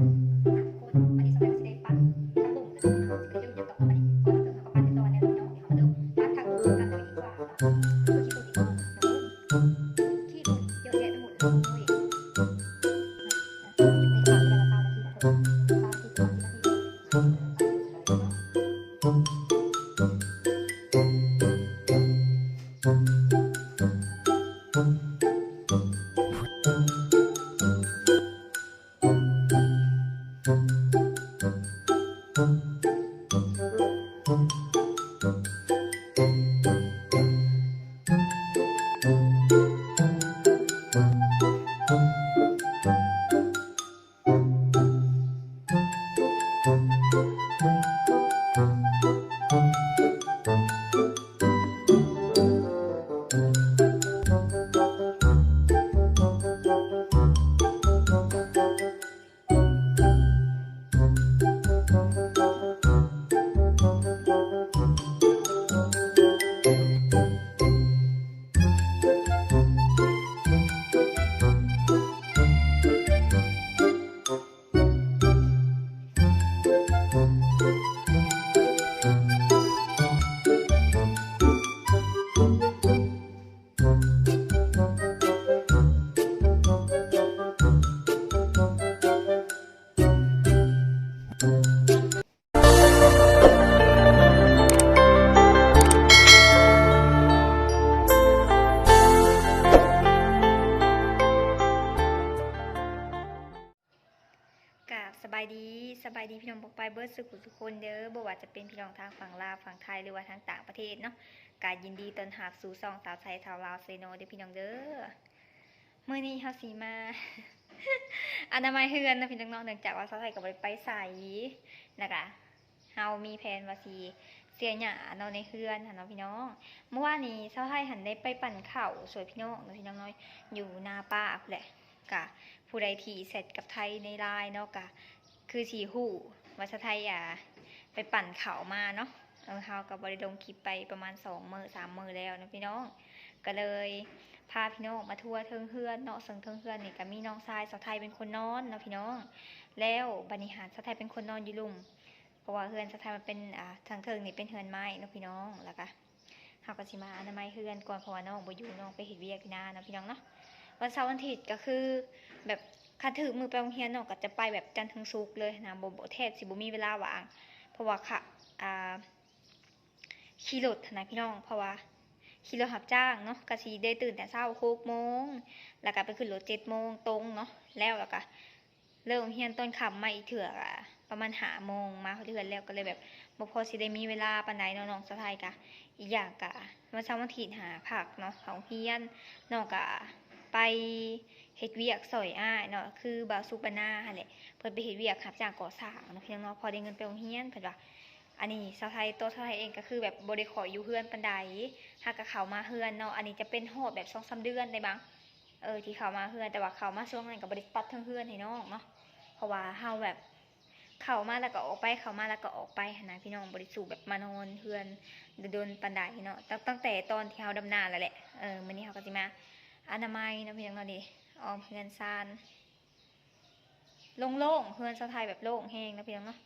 คาวไทยชาวลาวเซโนเด้อพี่น้องเด้อเมื่อนี้เฮาสีมาอนามัยเฮือนนะพี่น้องเนื่องจากว่าสาวไทยก็บ่ไปใส่นะคะเฮามีแผนว่าสิเสียหญ้าเนาะในเฮือนหั่นเนาะพี่น้อง เมื่อวานนี้สาวไทยหันได้ไปปั่นเข้าสวยพี่น้องเนาะพี่น้องน้อยอยู่หน้าป้ากุแหละกะผู้ใดที่เสร็จกับไทยในไลน์เนาะกะคือสีหูวัชไทยอะไปปั่นเข่ามาเนาะ เออเฮากับบริดงคลิปไปประมาณสองมือสามมือแล้วนะพี่น้อง ก็เลยพาพี่น้องมาทัวร์เทิงเฮือนเนาะซึ่งเทิงเฮือนนี่ก็มีน้องชายสาวไทยเป็นคนนอนนะพี่น้อง แล้วบันิหารสาวไทยเป็นคนนอนอยู่ลุมเพราะว่าเฮือนสาวไทยมันเป็นอ่าทางเทิงนี่เป็นเฮือนไม้นะพี่น้องแล้วก็เฮาก็สิมาอนามัยเฮือนก่อนเพราะว่าน้องบ่อยู่น้องไปเฮ็ดเวียกที่นานะพี่น้องเนาะวันเสาร์วันอาทิตย์ก็คือแบบคันถือมือไปโรงเรียนเนาะก็จะไปแบบจันทร์ถึงศุกร์เลยนะบ่บ่แทบสิบ่มีเวลาว่างเพราะว่าค่ะอ่า ขี่รถนะพี่น้อง เพราะว่าขี่รถรับจ้างเนาะก็สิได้ตื่นแต่เช้า6โมงแล้วก็ไปขึ้นรถ7โมงตรงเนาะแล้วแล้วก็เริ่มเรียนต้นค่ำมาอีกเถื่ออะประมาณ5โมงมาเขาเทือนแล้วก็เลยแบบบ่พอสิได้มีเวลาปานใดเนาะน้องๆสะพายกะอีกอย่างกะวันเสาวันอาทิตย์หาผักเนาะของเฮียนน้องกะไปเฮ็ดเวียกซอยอ้ายเนาะคือบาวสุปนาหั่นแหละเพิ่นไปเฮ็ดเวียกรับจ้างก่อสร้างเนาะพี่น้องเนาะพอได้เงินไปโรงเรียนเพิ่นว่า อันนี้ชาวไทยตัวชาวไทยเองก็คือแบบบ่ได้ขออยู่เฮือนปานใดหากก็เขามาเฮือนเนาะอันนี้จะเป็นฮอดแบบ2-3เดือนได้บ้างเออที่เขามาเฮือนแต่ว่าเขามาช่วงนั้นก็บ่ได้ปัดทั้งเฮือนให้น้องเนาะเพราะว่าเฮาแบบเข้ามาแล้วก็ออกไปเข้ามาแล้วก็ออกไปนะพี่น้องบ่ได้สู่แบบมานอนเฮือนโดนปานใดเนาะตั้งตั้งแต่ตอนที่เฮาดำนาแล้วแหละเออมื้อนี้เฮาก็สิมาอนามัยนะพี่น้องเนาะดิออมเฮือนซานโล่งๆเฮือนสะไทยแบบโล่งแห้งนะพี่น้องเนาะ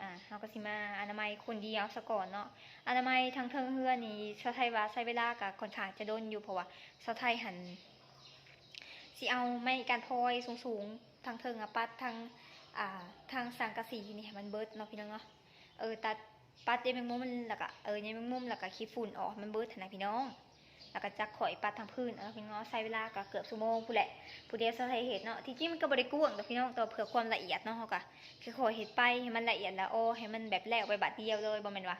อ่าเฮาก็สิมาอนามัยคนเดียวซะก่อนเนาะอนามัยทางเทิงเฮือนนี่สะไทยว่าใช้เวลากับคนขาจะโดนอยู่เพราะว่าสะไทยหันสิเอาไม้การพลอยสูงๆทางเทิงอะปัดทางอ่าทางสังกะสีนี่มันเบิดเนาะพี่น้องเนาะเออตัดปัดยายแมงมุมมันแล้วก็เออยายแมงมุมแล้วก็ขี้ฝุ่นออกมันเบิดหั้นนะพี่น้อง แล้วก็จักข่อยปัดทางพื้นเอาพี่น้องใช้เวลาก็เกือบชั่วโมงผู้แหละผู้เดียวสาเหตุเนาะที่จริงมันก็บ่ได้กว้างแต่พี่น้องแต่เผื่อความละเอียดเนาะเฮาก็คือข่อยเฮ็ดไปให้มันละเอียดแล้วโอ้ให้มันแบบแล้วไปบัดเดียวเลยบ่แม่นว่า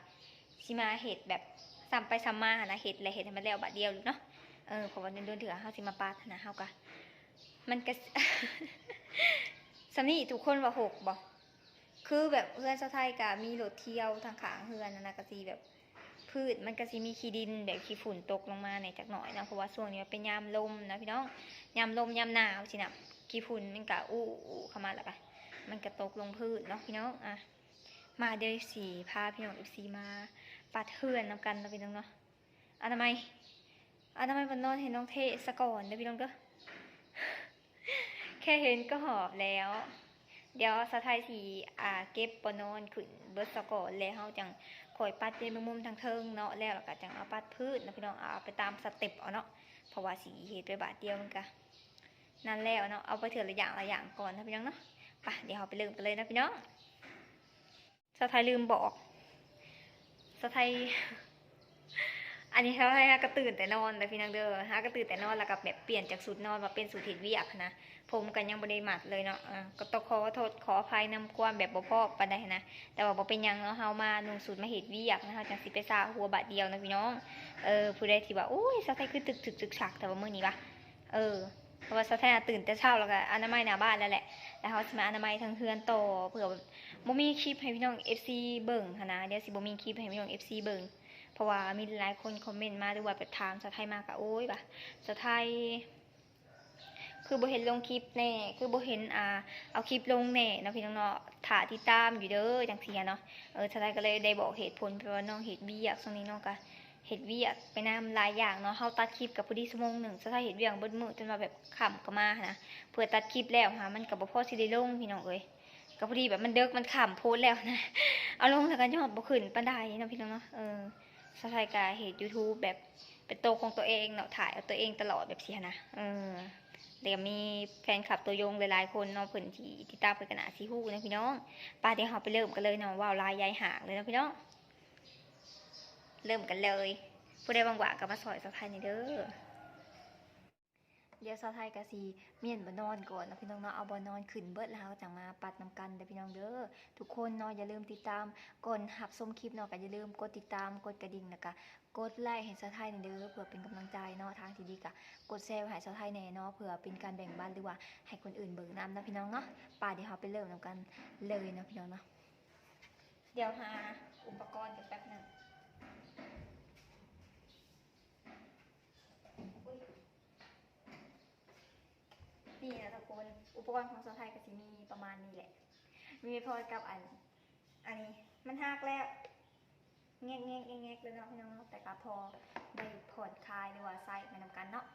สิมาเฮ็ดแบบซ้ำไปซ้ำมาหนนะเฮ็ดแล้วเฮ็ดให้มันแล้วบัดเดียวเลยเนาะเออเพราะว่าโดนเถื่อเฮาสิมาปาดนนะเฮาก็มันก็สำนี้ทุกคนว่าหกบ่คือแบบเพื่อนชาวไทยก็มีรถเที่ยวทางขางเฮือนนะก็สิแบบ พืชมันก็สิมีขี้ดินแบบขี้ฝุ่นตกลงมาในจักหน่อยนะเพราะว่าช่วงนี้มันเป็นยามลมนะพี่น้องยามลมยามหนาวสินะขี้ฝุ่นมันก็อู้อู้เข้ามาแล้วก็มันก็ตกลงพืชเนาะพี่น้องอะมาเดี๋ยวสีพาพี่น้องเอฟซีมาปัดเฮือนนำกันนะพี่น้องเนาะอนามัยอนามัยบนนอนเห็นน้องเทสก่อนเด้อพี่น้องเด้อแค่เห็นก็หอบแล้ว เดี๋ยวสะไทยสีอ่าเก็บปนอนขึ้นเบิดสก่อนแล้วเฮาจัง ข่อยปัดเป็นมุมทางเทิงเนาะแล้วเราก็จังเอาปัดพืชนะพี่น้องเอาไปตามสเต็ปเอาเนาะเพราะว่าสีเห็ดไปบาทเดียวมันก็นั่นแล้วเนาะเอาไปเถื่อละอย่างละอย่างก่อนนะพี่น้องเนาะป่ะเดี๋ยวเราไปเริ่มกันเลยนะพี่น้องสะไทยลืมบอกสะไทย อันนี้เขาให้ฮะก็ตื่นแต่นอนแต่พี่นางเด้อฮะก็ตื่นแต่นอนแล้วก็แบบเปลี่ยนจากสูตรนอนมาเป็นสูตรเห็ดเวียกนะผมกันยังบริมัดเลยเนาะอ่าก็ต้องขอโทษขออภัยนำความแบบบ่พอปานใดนะแต่ว่าบ่เป็นยังเนาะเฮามานุ่งสูตรมาเห็ดเวียกนะเฮาจังสิไปซาหัวบาดเดียวนะพี่น้องเออผู้ใดที่ว่าโอ้ยสะไทยคือตึกตึกตึกฉักแต่ว่าเมื้อนี้วะเออเพราะว่าสะไทยน่ะตื่นแต่เช้าแล้วก็อนามัยหน้าบ้านแล้วแหละแล้วเฮาสิมาอนามัยทางเฮือนโตเผื่อบ่มีคลิปให้พี่น้อง FC เบิ่งนะเดี๋ยวสิบ่มีคลิปให้พี่น้อง FC เบิ่ง ราะว่ามีหลายคนคอมเมนต์มาด้วยว่าแบบถามสะไทยมากอะโอ้ยว่ะสะไทย คือโบเห็นลงคลิปแน่ คือโบเห็นอ่าเอาคลิปลงแน่นะพี่น้องเนาะถ่าติดตามอยู่เด้อจังซี่อะเนาะเออสะไทยก็เลยได้บอกเหตุผลเพราะว่าน้องเฮ็ดเวียกช่วงนี้น้องก็เฮ็ดเวียกไปนํหลายอย่างเนาะเฮาตัดคลิปกับพอดีชั่วโมงหนึ่งสะไทยเฮ็ดเวียกเบิดมือจนว่าแบบค่ำก็มานะเพื่อตัดคลิปแล้วหามันก็บ่พอสิได้ลงพี่น้องเอ้ยก็พอดีแบบมันเดึกมันค่ำโพสแล้วนะเอาลงแล้วกันยอดบ่ขึ้นปานใดนะพี่น้องเนาะเออ สไทยการเหตุ YouTube แบบเป็นตัวของตัวเองเนาะถ่ายเอาตัวเองตลอดแบบเสียนะเออเดี๋ยวมีแฟนคลับตัวยงหลายๆคนเนาะเพิ่นที่ติดตามไปกันนะซีฮู้นะพี่น้องป้าเดี๋ยวเราไปเริ่มกันเลยเนาะว่าวลายยายหางเลยนะพี่น้องเริ่มกันเลยผู้ใดบางหวะก็มาสอยสไทยนี่เด้อ เดี๋ยวสไทยกะสีเมียนบนอนก่อนนะพี่น้องเนาะเอาบนอนขึ้นเบิดแล้วจังมาปัดน้ำกันเด้อพี่น้องเด้อทุกคนเนาะอย่าลืมติดตามก่อนหับชมคลิปเนาะก็อย่าลืมกดติดตามกดกระดิ่งแล้วก็กดไลค์ให้สาวไทยหน่ยเด้อเพื่อเป็นกำลังใจเนาะทางที่ดีก็กดแชร์ให้สาวไทยแน่เนาะเพื่อเป็นการแบ่งปันหรือว่าให้คนอื่นเบิ่งนำนะพี่น้องเนาะป่าเดี๋ยวเราไปเริ่มนำกันเลยเนาะพี่น้องเนาะเดี๋ยวหาอุปกรณ์กันแป๊บหนึงอุ๊ยนี่นะทุกคน อุปกรณ์ของสาวไทยก็สิมีประมาณนี้แหละ มีพอกับอัน อันนี้มันหักแล้วแงกแงกแงกแงกเลยเนาะพี่น้องเนาะแต่ก็พอได้ผ่อนคลายหรือว่าใส่มานำกันเนาะ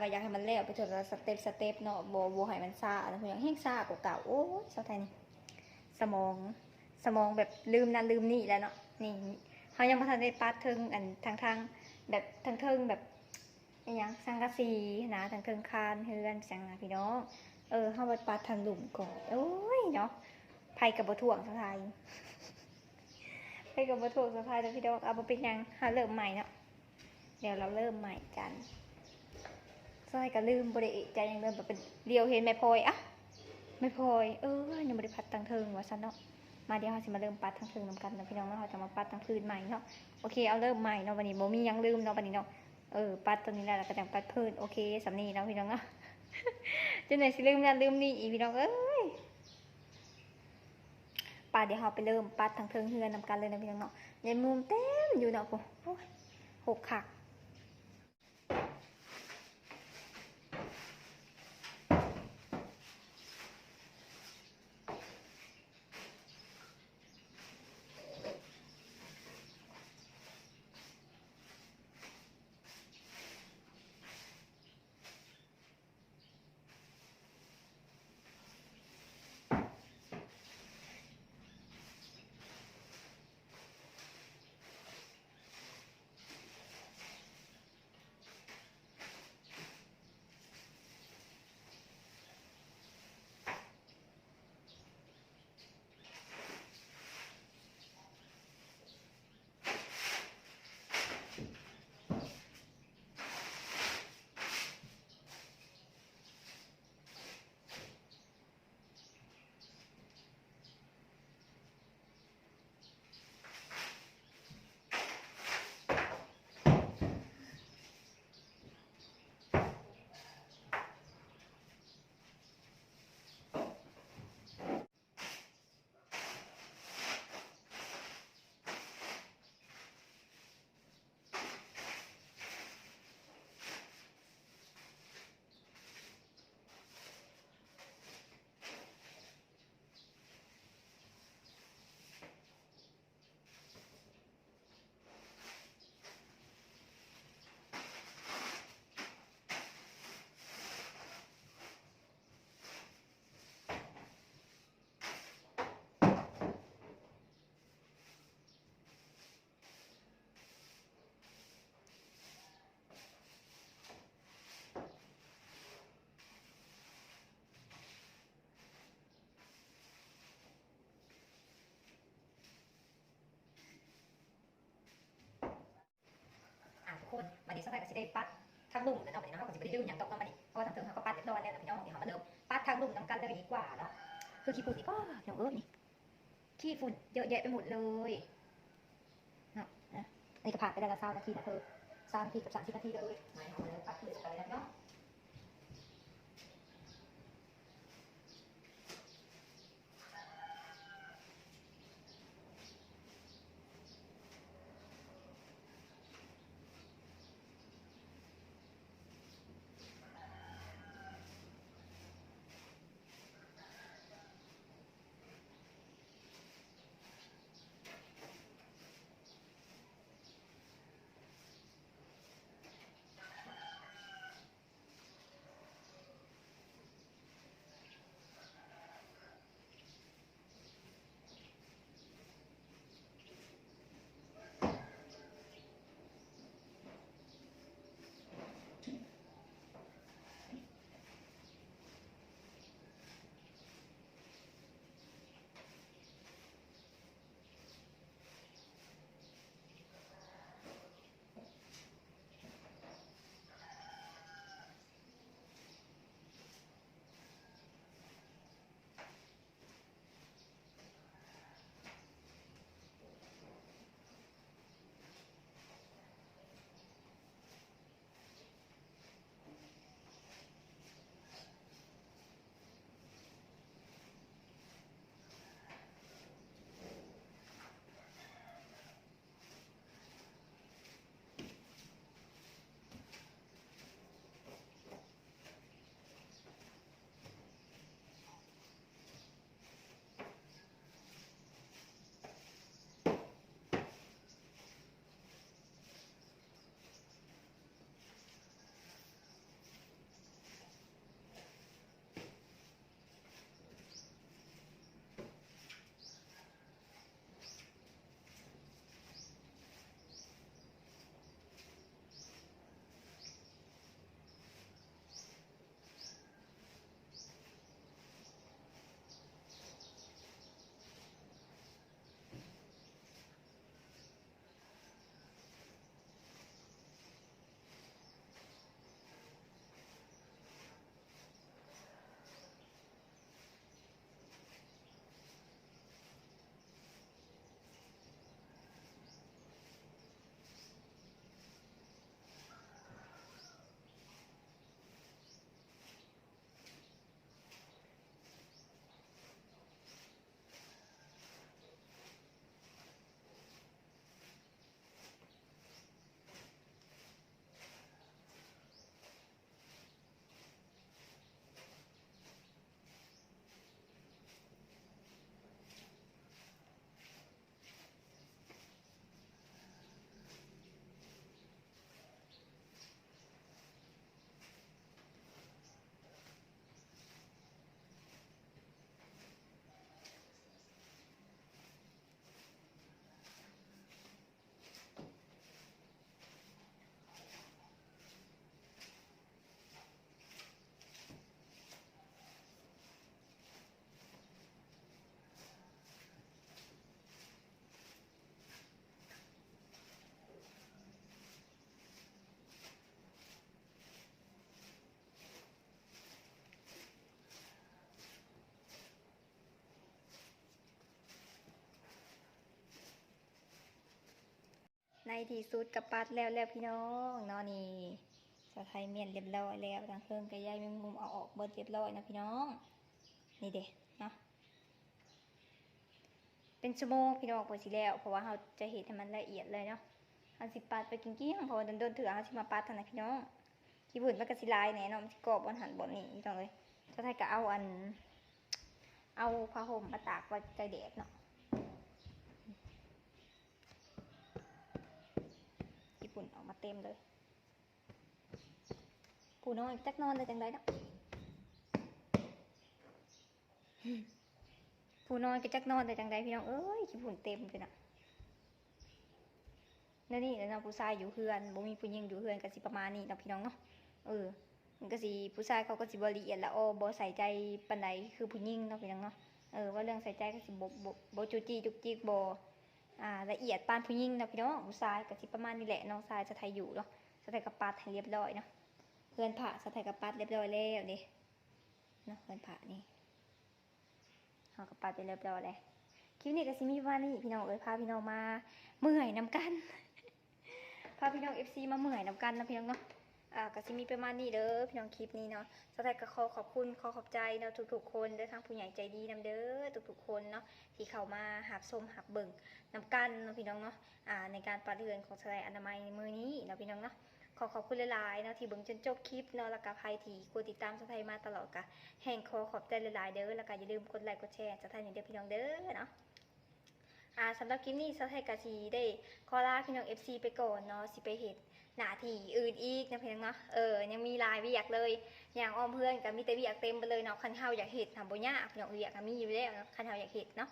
ว่าอยากให้มันแล้วไปถึงสเต็ปสเต็ปเนาะโบโบให้มันซาแล้วพี่น้องแห้งซากว่าเก่าโอ้ยสะไทยนี่สมองสมองแบบลืมนั่นลืมนี่แล้วเนาะนี่เขายังม่ทันได้ปัดเทิงอันทางทางแบบทางเทิงแบบอหยังสังกะสีนะทางเทิงคานเฮือนสังนะพี่น้องเออเข้าไปปัดทางหลุมก่อนโอ้ยเนาะไผกับบถ่วงสะไทยไปกับบถูกสะพายแล้วพี่ดอกเอามาเป็นยังหาเริ่มใหม่เนาะเดี๋ยวเราเริ่มใหม่กัน ซอยก็ลืมบริเอะใจยังเริ่มแบบเป็นเดียวเห็นแม่พลอยอะแม่พลอยเออยังบริพัดตังเทิงว่าซันเนาะมาเดี๋ยวเราจะมาเริ่มปัดทางเทิงนำกันนะพี่น้องเนาะเราจะมาปัดทางพื้นใหม่เนาะโอเคเอาเริ่มใหม่เนาะวันนี้โมมียังลืมเนาะวันนี้เนาะเออปัดตัวนี้แล้วเราก็จะปัดพื้นโอเคสำนีเนาะพี่น้องเนาะจะไหนสิลืมนั่นลืมนี่อีพี่น้องเอ้ยป่าเดี๋ยวเราไปเริ่มปัดทางเทิงเฮือนนำกันเลยนะพี่น้องเนาะยายมุมเต็มอยู่เนาะปุ๊โอ้ยหกขัก นมาดีสักหน่อยก็จะได้ปัดทางลุ่มกันเนาะวันนี้เนาะเขาก็จะไปดื่มอย่างตกเนาะวันนี้เพราะว่าทางเทิงเขาก็ปัดเรียบร้อยแล้วนะพี่น้องเดี๋ยวเขามาเริ่มปัดทางลุ่มนำกันได้ดีกว่าเนาะคือขี้ฝุ่นนี่ก็เดี๋ยวเออนี่ขี้ฝุ่นเยอะแยะไปหมดเลยเนาะนี่ก็ผ่านไปได้ละสามนาทีนะเธอสามนาทีกับสามสิบนาทีเลยมาเอามาเลยปัดเลยกันเลยเนาะ ในที่สุดกับปัดแล้วแล้วพี่น้องเนาะนี่สาวไทยเมียนเรียบร้อยแล้วทางเครื่องกระยายแมงมุมเอาออกเบิดเรียบร้อยนะพี่น้อง นี่เด้เนาะเป็นชั่วโมงพี่น้องพอสิแล้ว เพราะว่าเราจะเห็นให้มันละเอียดเลยเนาะเราสิปัดไปกิ้งกี้เพราะว่าโดนๆเถื่อเราสิมาปัดท่านั้นพี่น้องขี้บุญมันก็สิลายแน่เนาะมันสิกรอบบนหันบนนี่พี่น้องเลยสาวไทยก็เอาอัน เอาผ้าห่มมาตากไว้ใจแดดเนาะ ญี่ปุ่นออกมา เต็มเลยผู้น้อยจักนอนเลยจังไดเนาะผู้น้อยก็จักนอนเลยจังไดพี่น้องเอ้ยญี่ปุ่นเต็มเลยนะนั่นนี่แล้วเนาะผู้ชายอยู่เฮือนบ่มีผู้หญิงอยู่เฮือนก็สิประมาณนี้เนาะพี่น้องเนาะเออมันก็สิผู้ชายเขาก็สิบ่ละเอียดละออบ่ใส่ใจปานใดคือผู้หญิงเนาะพี่น้องเนาะเออว่าเรื่องใส่ใจก็สิบ่บ่บ่จุจี้จุกจิกบ่ อ่าละเอียดปานผู้หญิงนะพี่น้องผู้ชายก็สิประมาณนี้แหละน้องชายจะไทยอยู่เนาะสไทยกับปัดให้เรียบร้อยเนาะเพื่อนผ่าสไทยกับปัดเรียบร้อยแล้วนี่เนาะเพื่อนผ่านี่เขากับปัดไปเรียบร้อยแล้วคลิปนี้ก็สิมีว่านี่พี่น้องเอ้ยพาพี่น้องมาเมื่อยนำกันพาพี่น้อง FC มาเมื่อยนำกันนะพี่น้องเนาะ อ่าก็สิมีประมาณนี้เด้อพี่น้องคลิปนี้เนาะสไทยก็ขอขอบคุณขอขอบใจเนาะทุกๆคนเด้อทั้งผู้ใหญ่ใจดีนำเด้อทุกๆคนเนาะที่เข้ามาหับชมหับเบิ่งนำกันเนาะพี่น้องเนาะอ่าในการปัดเรือนของสไลด์อนามัยมือนี้เนาะพี่น้องเนาะขอขอบคุณหลายๆเนาะที่เบิ่งจนจบคลิปเนาะแล้วก็ใครที่กดติดตามสไทยมาตลอดกะแห่งขอขอบใจหลายๆเด้อแล้วก็อย่าลืมกดไลค์กดแชร์สไทยนี่เด้อพี่น้องเด้อเนาะอ่าสำหรับคลิปนี้สไทยกะสีได้ขอลาพี่น้อง FC ไปก่อนเนาะสิไปเห็ด หน้าที่อื่นอีกนะเพี่น้องเนาะเออยังมีลายเวียกเลยอย่างอ้อมเพื่อนก็มีแต่เวียกเต็มไปเลยเนาะคันเฮาอยากเห็ดทำบ่ยากพี่น้องเวียกก็มีอยู่แล้วเนะคันเฮาอยากเห็ดเนาะ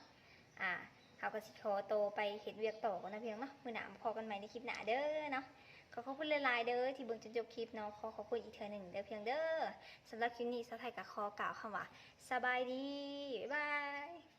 อ่าเขาก็สิขอโตไปเห็ดเวียกต่อกันนะเพียงเนาะมือหนามพอกันใหม่ในคลิปหน้าเด้อเนาะขอขอบคุณลายๆเด้อที่เบิ่งจนจบคลิปเนาะขอขอบคุณอีกเทอหนึ่งเด้อเพียงเด้อสำหรับคลิปนี้สาวไทยก็ขอกล่าวคำว่าสบายดีบ๊ายบาย